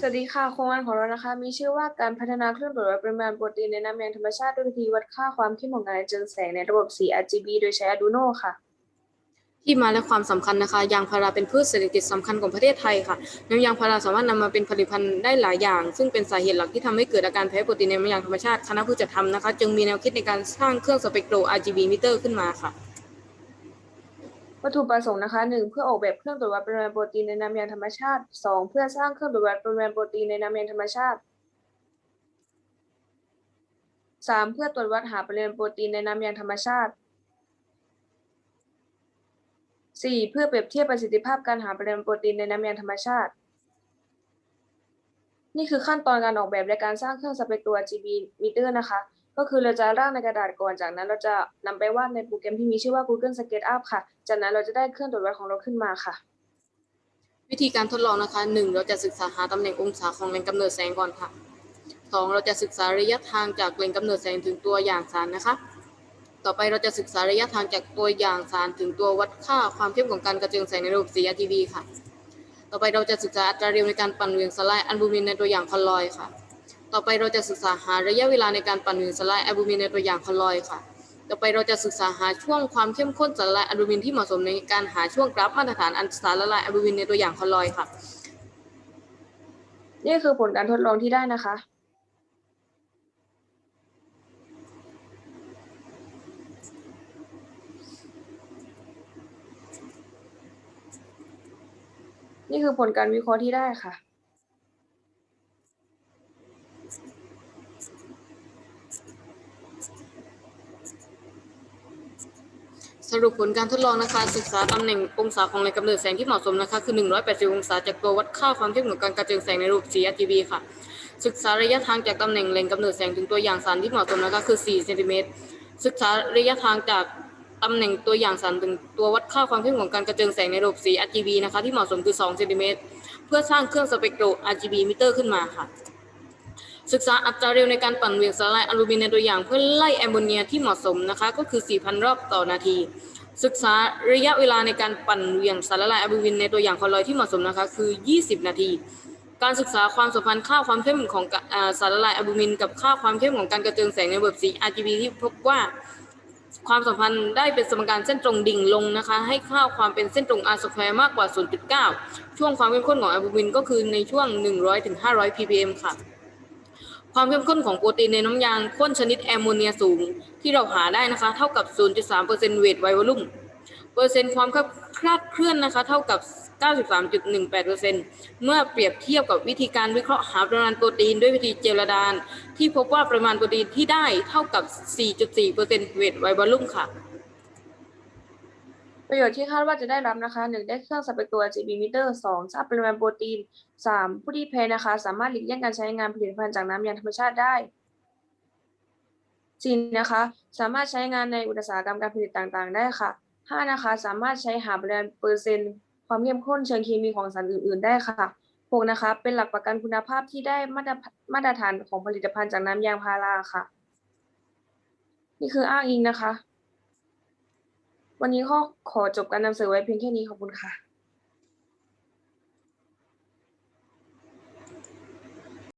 สวัสดีค่ะโครงงานของเรานะคะ มีชื่อว่าการพัฒนาเครื่องตรวจวัดปริมาณโปรตีนในน้ำยางธรรมชาติด้วยวิธีวัดค่าความเข้มของการเจือแสงในระบบสี RGB โดยใช้ Arduino ค่ะ ที่มาและความสำคัญนะคะ ยางพาราเป็นพืชเศรษฐกิจสำคัญของประเทศไทยค่ะน้ำยางพาราสามารถนำมาเป็นผลิตภัณฑ์ได้หลายอย่าง ซึ่งเป็นสาเหตุหลักที่ทำให้เกิดอาการแพ้โปรตีนในน้ำยางธรรมชาติคณะผู้จัดทำนะคะ จึงมีแนวคิดในการสร้างเครื่องสเปกโทร RGB มิเตอร์ขึ้นมาค่ะ วัตถุประสงค์นะคะ 1. เพื่อออกแบบเครื่องตรวจวัดปริมาณโปรตีนในน้ำยางธรรมชาติ 2. เพื่อสร้างเครื่องตรวจวัดปริมาณโปรตีนในน้ำยางธรรมชาติ 3. เพื่อตรวจวัดหาปริมาณโปรตีนในน้ำยางธรรมชาติ 4. เพื่อเปรียบเทียบประสิทธิภาพการหาปริมาณโปรตีนในน้ำยางธรรมชาติ นี่คือขั้นตอนการออกแบบและการสร้างเครื่องสเปกโทร RGB มิเตอร์นะคะ ก็คือเราจะร่างในกระดาษก่อน จากนั้นเราจะนำไปวาดในโปรแกรมที่มีชื่อว่า Google SketchUp ค่ะ จากนั้นเราจะได้เครื่องตรวจวัดของเราขึ้นมาค่ะ วิธีการทดลองนะคะ 1. เราจะศึกษาหาตำแหน่งองศาของแหล่งกำเนิดแสงก่อนค่ะ 2. เราจะศึกษาระยะทางจากแหล่งกำเนิดแสงถึงตัวอย่างสารนะคะ ต่อไปเราจะศึกษาระยะทางจากตัวอย่างสารถึงตัววัดค่าความเข้มของการกระเจิงแสงในระบบสี RGB ค่ะ ต่อไปเราจะศึกษาอัตราเร็วในการปั่นเวียงสไลายอัลบูมินในตัวอย่างคอลลอยค่ะ ต่อไปเราจะศึกษาหาระยะเวลาในการปั่นหวี่งสลายอัลบูมินในตัวอย่างคอลลอยด์ค่ะ ต่อไปเราจะศึกษาหาช่วงความเข้มข้นสลายอะลูมินที่เหมาะสมในการหาช่วงกราฟมาตรฐานอันสารละลายอะลูมินในตัวอย่างคอลลอยด์ค่ะ นี่คือผลการทดลองที่ได้นะคะ นี่คือผลการวิเคราะห์ที่ได้ค่ะ สรุปผลการทดลองนะคะ ศึกษาตำแหน่งองศาของแหล่งกำเนิดแสงที่เหมาะสมนะคะ คือ 180 องศา จากตัววัดค่าความเข้มของการกระเจิงแสงในรูปสี RGB ค่ะ ศึกษาระยะทางจากตำแหน่งแหล่งกำเนิดแสงถึงตัวอย่างสารที่เหมาะสมนะคะ คือ 4 เซนติเมตร ศึกษาระยะทางจากตำแหน่งตัวอย่างสารถึงตัววัดค่าความเข้มของการกระเจิงแสงในระบบสี RGB นะคะ ที่เหมาะสมคือ 2 เซนติเมตร เพื่อสร้างเครื่องสเปกโทร RGB มิเตอร์ขึ้นมาค่ะศึกษาอัตราเร็วในการปั่นเวียงสลายอลูมิเนในตัวอย่างเพื่อไล่แอมโมเนียที่เหมาะสมนะคะ ก็คือ 4,000 รอบต่อนาที ศึกษาระยะเวลาในการปั่นเหวี่ยงสารละลายอะลูมินในตัวอย่างคอลลอยที่เหมาะสมนะคะคือ 20 นาที การศึกษาความสัมพันธ์ค่าความเข้มของสารละลายอะลูมิน กับค่าความเข้มของการกระเจิงแสงในระบบสี RGB ที่พบว่าความสัมพันธ์ได้เป็นสมการเส้นตรงดิ่งลงนะคะ ให้ค่าความเป็นเส้นตรง r square มากกว่า 0.9 ช่วงความเข้มข้นของอะลูมินก็คือในช่วง 100-500 ppm ค่ะ ความเข้มข้นของโปรตีนในน้ำยางข้นชนิดแอมโมเนียสูงที่เราหาได้นะคะ เท่ากับ 0.3%เวทไวโอลุ่มเปอร์เซ็นต์ความคลาดเคลื่อนนะคะ เท่ากับ 93.18%เมื่อเปรียบเทียบกับวิธีการวิเคราะห์หาปริมาณโปรตีนด้วยวิธีเจลดาน ที่พบว่าปริมาณโปรตีนที่ได้เท่ากับ 4.4%เวทไวโอลุ่มค่ะ ประโยชน์ที่คาดว่าจะได้รับนะคะ 1. ได้เครื่องสเปกโทร RGB มิเตอร์ 2. ทราบปริมาณโปรตีน 3. ผู้ที่แพ้นะคะ สามารถหลีกเลี่ยงการใช้งานผลิตภัณฑ์จากน้ำยางธรรมชาติได้ 4. นะคะ สามารถใช้งานในอุตสาหกรรมการผลิตต่างๆ ได้ค่ะ 5. นะคะ สามารถใช้หาปริมาณเปอร์เซ็นต์ความเข้มข้นเชิงเคมีของสารอื่น ๆ ได้ค่ะ 6. นะคะ เป็นหลักประกันคุณภาพที่ได้มาตรมาตรฐานของผลิตภัณฑ์จากน้ำยางพาราค่ะ นี่คืออ้างอิงนะคะ วันนี้ข้อขอจบการนำเสนอไว้เพียงแค่นี้ขอบคุณค่ะ